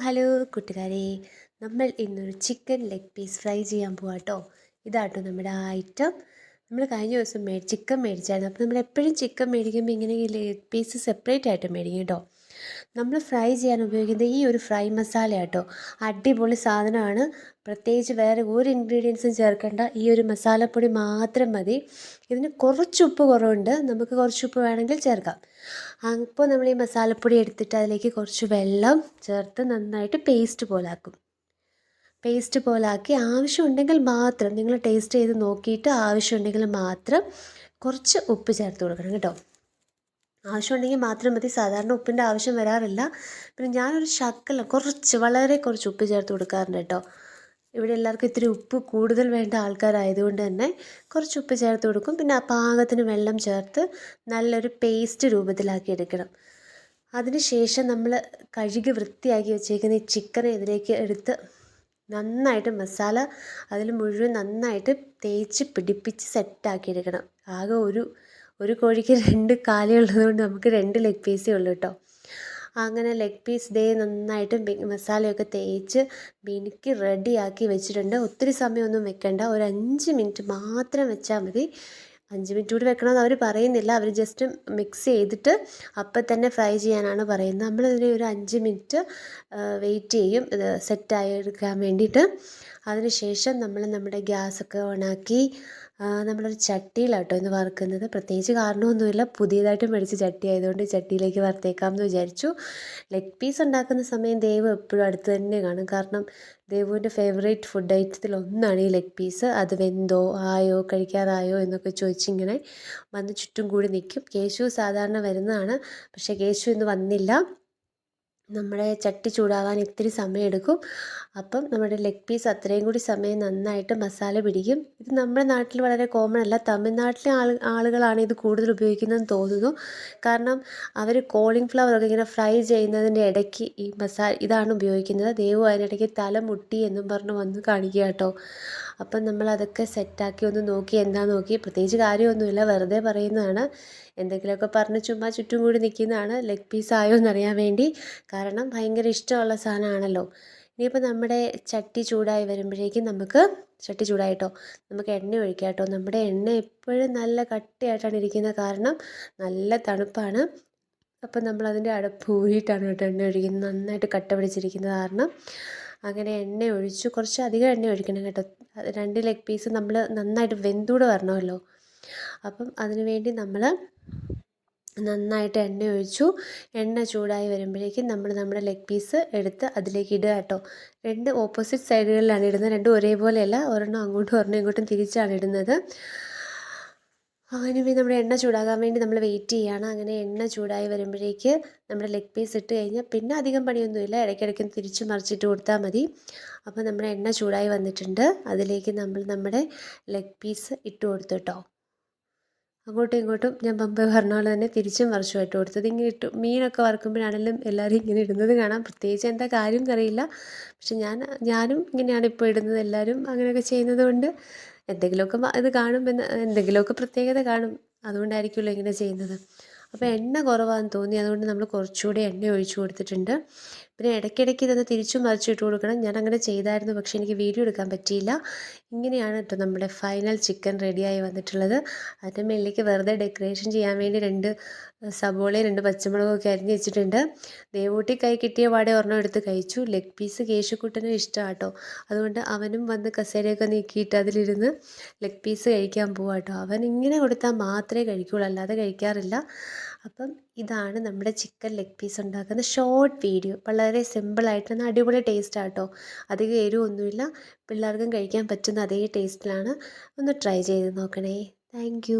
Hello കൂട്ടുകാരെ. നമ്മൾ ഇന്നൊരു ചിക്കൻ ലെഗ് പീസ് ഫ്രൈ ചെയ്യാൻ പോവാം കേട്ടോ ഇതാട്ടോ നമ്മുടെ ഐറ്റം നമ്മൾ കഴിഞ്ഞ ദിവസം ചിക്കൻ മേടിച്ചായിരുന്നു. അപ്പോൾ നമ്മൾ എപ്പോഴും ചിക്കൻ മേടിക്കുമ്പോൾ ഇങ്ങനെ ലെഗ് പീസ് സെപ്പറേറ്റ് ആയിട്ട് മേടിക്കും കേട്ടോ നമ്മൾ ഫ്രൈ ചെയ്യാൻ ഉപയോഗിക്കുന്നത് ഈ ഒരു ഫ്രൈ മസാല കേട്ടോ അടിപൊളി സാധനമാണ്. പ്രത്യേകിച്ച് വേറെ ഒരു ഇൻഗ്രീഡിയൻസും ചേർക്കേണ്ട. ഈ ഒരു മസാലപ്പൊടി മാത്രം മതി. ഇതിന് കുറച്ച് ഉപ്പ് കുറവുണ്ട്. നമുക്ക് കുറച്ച് ഉപ്പ് വേണമെങ്കിൽ ചേർക്കാം. അപ്പോൾ നമ്മൾ ഈ മസാലപ്പൊടി എടുത്തിട്ട് അതിലേക്ക് കുറച്ച് വെള്ളം ചേർത്ത് നന്നായിട്ട് പേസ്റ്റ് പോലാക്കും. പേസ്റ്റ് പോലാക്കി ആവശ്യമുണ്ടെങ്കിൽ മാത്രം നിങ്ങൾ ടേസ്റ്റ് ചെയ്ത് നോക്കിയിട്ട് ആവശ്യമുണ്ടെങ്കിൽ മാത്രം കുറച്ച് ഉപ്പ് ചേർത്ത് കൊടുക്കണം കേട്ടോ. ആവശ്യമുണ്ടെങ്കിൽ മാത്രം മതി. സാധാരണ ഉപ്പിന്റെ ആവശ്യം വരാറില്ല. പിന്നെ ഞാനൊരു ശക്കല കുറച്ച് വളരെ കുറച്ച് ഉപ്പ് ചേർത്ത് കൊടുക്കാറുണ്ട് കേട്ടോ. ഇവിടെ എല്ലാവർക്കും ഇത്തിരി ഉപ്പ് കൂടുതൽ വേണ്ട ആൾക്കാരായതുകൊണ്ട് തന്നെ കുറച്ച് ഉപ്പ് ചേർത്ത് കൊടുക്കും. പിന്നെ ആ പാകത്തിന് വെള്ളം ചേർത്ത് നല്ലൊരു പേസ്റ്റ് രൂപത്തിലാക്കി എടുക്കണം. അതിനുശേഷം നമ്മൾ കഴുകി വൃത്തിയാക്കി വെച്ചേക്കുന്ന ഈ ചിക്കൻ ഇതിലേക്ക് എടുത്ത് നന്നായിട്ട് മസാല അതിൽ മുഴുവൻ നന്നായിട്ട് തേച്ച് പിടിപ്പിച്ച് സെറ്റാക്കി എടുക്കണം. ആകെ ഒരു ഒരു കോഴിക്ക് രണ്ട് കാലേ ഉള്ളതുകൊണ്ട് നമുക്ക് രണ്ട് ലെഗ് പീസേ ഉള്ളൂ കേട്ടോ. അങ്ങനെ ലെഗ് പീസ് ദേ നന്നായിട്ട് മസാലയൊക്കെ തേച്ച് മിനുക്കി റെഡിയാക്കി വെച്ചിട്ടുണ്ട്. ഒത്തിരി സമയമൊന്നും വെക്കണ്ട. ഒരു അഞ്ച് മിനിറ്റ് മാത്രം വെച്ചാൽ മതി. അഞ്ച് മിനിറ്റ് കൂടി വെക്കണമെന്ന് അവർ പറയുന്നില്ല. അവർ ജസ്റ്റ് മിക്സ് ചെയ്തിട്ട് അപ്പം തന്നെ ഫ്രൈ ചെയ്യാനാണ് പറയുന്നത്. നമ്മളിതിനെ ഒരു അഞ്ച് മിനിറ്റ് വെയിറ്റ് ചെയ്യും. ഇത് സെറ്റായി എടുക്കാൻ വേണ്ടിയിട്ട്. അതിനുശേഷം നമ്മൾ നമ്മുടെ ഗ്യാസൊക്കെ ഓണാക്കി നമ്മളൊരു ചട്ടിയിലാട്ടോ ഇന്ന് വറുക്കുന്നത്. പ്രത്യേകിച്ച് കാരണമൊന്നുമില്ല. പുതിയതായിട്ട് മേടിച്ച ചട്ടി ആയതുകൊണ്ട് ചട്ടിയിലേക്ക് വറുത്തേക്കാം എന്ന് വിചാരിച്ചു. ലെഗ് പീസ് ഉണ്ടാക്കുന്ന സമയം ദേവ് എപ്പോഴും അടുത്ത് തന്നെ കാണും. കാരണം ദേവുവിന്റെ ഫേവറേറ്റ് ഫുഡ് ഐറ്റത്തിൽ ഒന്നാണ് ഈ ലെഗ് പീസ് അത് വെന്തോ ആയോ കഴിക്കാറായോ എന്നൊക്കെ ചോദിച്ചിങ്ങനെ വന്ന് ചുറ്റും കൂടി നിൽക്കും. കേശു സാധാരണ വരുന്നതാണ്. പക്ഷേ കേശു ഇന്ന് വന്നില്ല. നമ്മുടെ ചട്ടി ചൂടാവാൻ ഇത്തിരി സമയമെടുക്കും. അപ്പം നമ്മുടെ ലെഗ് പീസ് അത്രയും കൂടി സമയം നന്നായിട്ട് മസാല പിടിക്കും. ഇത് നമ്മുടെ നാട്ടിൽ വളരെ കോമൺ അല്ല. തമിഴ്നാട്ടിലെ ആളുകളാണ് ഇത് കൂടുതൽ ഉപയോഗിക്കുന്നതെന്ന് തോന്നുന്നു. കാരണം അവർ കോളിംഗ് ഫ്ലവർ ഒക്കെ ഇങ്ങനെ ഫ്രൈ ചെയ്യുന്നതിന്റെ ഇടയ്ക്ക് ഈ മസാല ഇതാണ് ഉപയോഗിക്കുന്നത്. ദൈവം അതിനിടയ്ക്ക് തല മുട്ടി എന്നും പറഞ്ഞ് വന്ന് കാണിക്കുക കേട്ടോ. അപ്പം നമ്മൾ അതൊക്കെ സെറ്റാക്കി ഒന്ന് നോക്കി എന്താ നോക്കി. പ്രത്യേകിച്ച് കാര്യമൊന്നുമില്ല. വെറുതെ പറയുന്നതാണ്. എന്തെങ്കിലുമൊക്കെ പറഞ്ഞ് ചുമ്മാ ചുറ്റും കൂടി നിൽക്കുന്നതാണ്. ലെഗ് പീസ് ആയോ എന്നറിയാൻ വേണ്ടി. കാരണം ഭയങ്കര ഇഷ്ടമുള്ള സാധനമാണല്ലോ. ഇനിയിപ്പോൾ നമ്മുടെ ചട്ടി ചൂടായി വരുമ്പോഴേക്കും നമുക്ക് ചട്ടി ചൂടായിട്ടോ നമുക്ക് എണ്ണ ഒഴിക്കാം കേട്ടോ നമ്മുടെ എണ്ണ എപ്പോഴും നല്ല കട്ടിയായിട്ടാണ് ഇരിക്കുന്നത് കാരണം നല്ല തണുപ്പാണ്. അപ്പം നമ്മളതിന്റെ അടപ്പ് ഊരിയിട്ടാണ് കേട്ടോ എണ്ണ ഒഴിക്കുന്നത്. നന്നായിട്ട് കട്ട പിടിച്ചിരിക്കുന്നത് കാരണം. അങ്ങനെ എണ്ണ ഒഴിച്ച്. കുറച്ച് അധികം എണ്ണ ഒഴിക്കണം കേട്ടോ. രണ്ട് ലെഗ് പീസ് നമ്മൾ നന്നായിട്ട് വെന്തൂടെ വരണമല്ലോ. അപ്പം അതിന് വേണ്ടി നമ്മൾ നന്നായിട്ട് എണ്ണ ഒഴിച്ചു. എണ്ണ ചൂടായി വരുമ്പോഴേക്കും നമ്മൾ നമ്മുടെ ലെഗ് പീസ് എടുത്ത് അതിലേക്ക് ഇടുക കേട്ടോ. രണ്ട് ഓപ്പോസിറ്റ് സൈഡുകളിലാണ് ഇടുന്നത്. രണ്ടും ഒരേപോലെയല്ല. ഒരെണ്ണം അങ്ങോട്ടും ഒരെണ്ണം ഇങ്ങോട്ടും തിരിച്ചാണ് ഇടുന്നത്. അങ്ങനെ പിന്നെ നമ്മുടെ എണ്ണ ചൂടാകാൻ വേണ്ടി നമ്മൾ വെയിറ്റ് ചെയ്യുകയാണ് അങ്ങനെ എണ്ണ ചൂടായി വരുമ്പോഴേക്ക് നമ്മുടെ ലെഗ് പീസ് ഇട്ട് കഴിഞ്ഞാൽ പിന്നെ അധികം പണിയൊന്നുമില്ല. ഇടയ്ക്കിടയ്ക്ക് തിരിച്ച് മറിച്ചിട്ട് കൊടുത്താൽ മതി. അപ്പോൾ നമ്മുടെ എണ്ണ ചൂടായി വന്നിട്ടുണ്ട്. അതിലേക്ക് നമ്മൾ നമ്മുടെ ലെഗ് പീസ് ഇട്ട് കൊടുത്തു കേട്ടോ അങ്ങോട്ടും ഇങ്ങോട്ടും ഞാൻ പമ്പ പറഞ്ഞ പോലെ തന്നെ തിരിച്ചും ഇട്ട് കൊടുത്തത് ഇങ്ങനെ ഇട്ടു മീനൊക്കെ വറുക്കുമ്പോഴാണെങ്കിലും എല്ലാവരും ഇങ്ങനെ ഇടുന്നത് കാണാം. പ്രത്യേകിച്ച് എന്താ കാര്യം അറിയില്ല. പക്ഷെ ഞാൻ ഞാനും ഇങ്ങനെയാണ് ഇപ്പോൾ ഇടുന്നത്. എല്ലാവരും അങ്ങനെയൊക്കെ ചെയ്യുന്നത് കൊണ്ട് എന്തെങ്കിലുമൊക്കെ ഇത് കാണുമ്പോൾ എന്തെങ്കിലുമൊക്കെ പ്രത്യേകത കാണും. അതുകൊണ്ടായിരിക്കുമല്ലോ ഇങ്ങനെ ചെയ്യുന്നത്. അപ്പോൾ എണ്ണ കുറവാണെന്ന് തോന്നി. അതുകൊണ്ട് നമ്മൾ കുറച്ചുകൂടി എണ്ണ ഒഴിച്ചു കൊടുത്തിട്ടുണ്ട്. പിന്നെ ഇടയ്ക്കിടയ്ക്ക് ഇതൊന്ന് തിരിച്ചും മറിച്ചിട്ട് കൊടുക്കണം. ഞാൻ അങ്ങനെ ചെയ്തായിരുന്നു പക്ഷേ എനിക്ക് വീഡിയോ എടുക്കാൻ പറ്റിയില്ല. ഇങ്ങനെയാണ് കേട്ടോ നമ്മുടെ ഫൈനൽ ചിക്കൻ റെഡിയായി വന്നിട്ടുള്ളത്. അതിന്റെ മേളിലേക്ക് വെറുതെ ഡെക്കറേഷൻ ചെയ്യാൻ വേണ്ടി രണ്ട് സബോളയും രണ്ട് പച്ചമുളകും ഒക്കെ അരിഞ്ഞ് വെച്ചിട്ടുണ്ട്. ദേവൂട്ടി കൈ കിട്ടിയ പാടെ ഒരെണ്ണം എടുത്ത് കഴിച്ചു. ലെഗ് പീസ് കേശുക്കുട്ടനും ഇഷ്ടമാട്ടോ അതുകൊണ്ട് അവനും വന്ന് കസേരയൊക്കെ നീക്കിയിട്ട് അതിലിരുന്ന് ലെഗ് പീസ് കഴിക്കാൻ പോവാട്ടോ അവൻ ഇങ്ങനെ കൊടുത്താൽ മാത്രമേ കഴിക്കുകയുള്ളൂ അല്ലാതെ കഴിക്കാറില്ല. അപ്പം ഇതാണ് നമ്മുടെ ചിക്കൻ ലെഗ് പീസ് ഉണ്ടാക്കുന്ന ഷോർട്ട് വീഡിയോ വളരെ സിമ്പിളായിട്ട് അടിപൊളി ടേസ്റ്റാണ് കേട്ടോ അധികം എരിവൊന്നുമില്ല. പിള്ളേർക്കും കഴിക്കാൻ പറ്റുന്ന അതേ ടേസ്റ്റിലാണ് ഒന്ന് ട്രൈ ചെയ്ത് നോക്കണേ. താങ്ക്